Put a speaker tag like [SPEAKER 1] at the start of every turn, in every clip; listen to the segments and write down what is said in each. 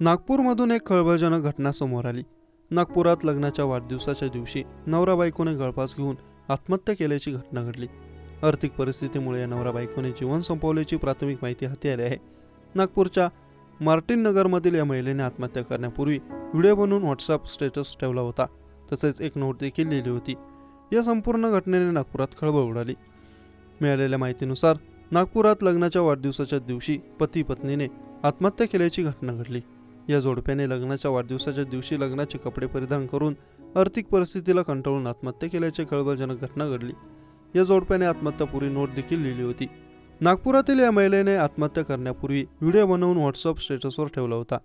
[SPEAKER 1] नागपूरमधून एक खळबळजनक घटना समोर आली. नागपुरात लग्नाच्या वाढदिवसाच्या दिवशी नवरा बायकोने गळफास घेऊन आत्महत्या केल्याची घटना घडली. आर्थिक परिस्थितीमुळे या नवरा बायकोने जीवन संपवल्याची प्राथमिक माहिती हाती आली आहे. नागपूरच्या मार्टिन नगरमधील या महिलेने आत्महत्या करण्यापूर्वी व्हिडिओ बनवून व्हॉट्सअप स्टेटस ठेवला होता. तसेच एक नोट देखील लिहिली होती. या संपूर्ण घटनेने नागपुरात खळबळ उडाली. मिळालेल्या माहितीनुसार नागपुरात लग्नाच्या वाढदिवसाच्या दिवशी पती पत्नीने आत्महत्या केल्याची घटना घडली. या जोडप्याने लग्नाच्या वाढदिवसाच्या दिवशी लग्नाचे कपडे परिधान करून आर्थिक परिस्थितीला कंटाळून आत्महत्या केल्याची खळबळजनक घटना घडली. या जोडप्याने आत्महत्यापूर्वी नोट देखील लिहिली होती. नागपुरातील या महिलेने आत्महत्या करण्यापूर्वी व्हिडिओ बनवून व्हॉट्सअप स्टेटसवर ठेवला होता.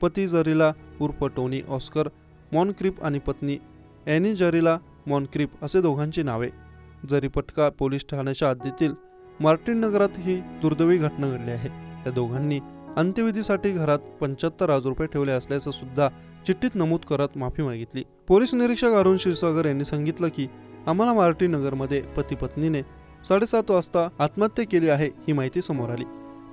[SPEAKER 1] पती जरीला उर्फ टोनी ऑस्कर मॉनक्रिप आणि पत्नी ॲनी जरीला मॉनक्रिप असे दोघांची नावे. जरीपटका पोलीस ठाण्याच्या हद्दीतील मार्टिन नगरात ही दुर्दैवी घटना घडली आहे. या दोघांनी अंत्यविधीसाठी घरात पंच्याहत्तर हजार रुपये ठेवले असल्याचं सुद्धा चिठ्ठीत नमूद करत माफी मागितली. पोलीस निरीक्षक अरुण क्षीरसागर यांनी सांगितलं की आम्हाला मार्टी नगरमध्ये पती पत्नीने साडेसात वाजता आत्महत्या केली आहे ही माहिती समोर आली.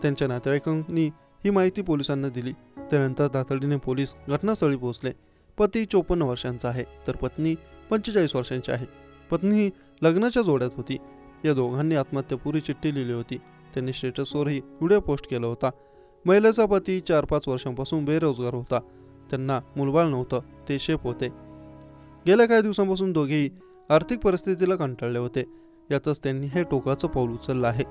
[SPEAKER 1] त्यांच्या नातेवाईकांनी ही माहिती पोलिसांना दिली. त्यानंतर तातडीने पोलीस घटनास्थळी पोहोचले. पती चोपन्न वर्षांचा आहे तर पत्नी पंचेचाळीस वर्षांची आहे. पत्नी ही लग्नाच्या जोड्यात होती. या दोघांनी आत्महत्यापूर्वी चिठ्ठी लिहिली होती. त्यांनी स्टेटसवरही व्हिडिओ पोस्ट केला होता. महिलेचा पती चार पाच वर्षांपासून बेरोजगार होता. त्यांना मुलबाळ नव्हतं ते शेप होते. गेल्या काही दिवसांपासून दोघेही आर्थिक परिस्थितीला कंटाळले होते. यातच त्यांनी हे टोकाचं पाऊल उचललं आहे.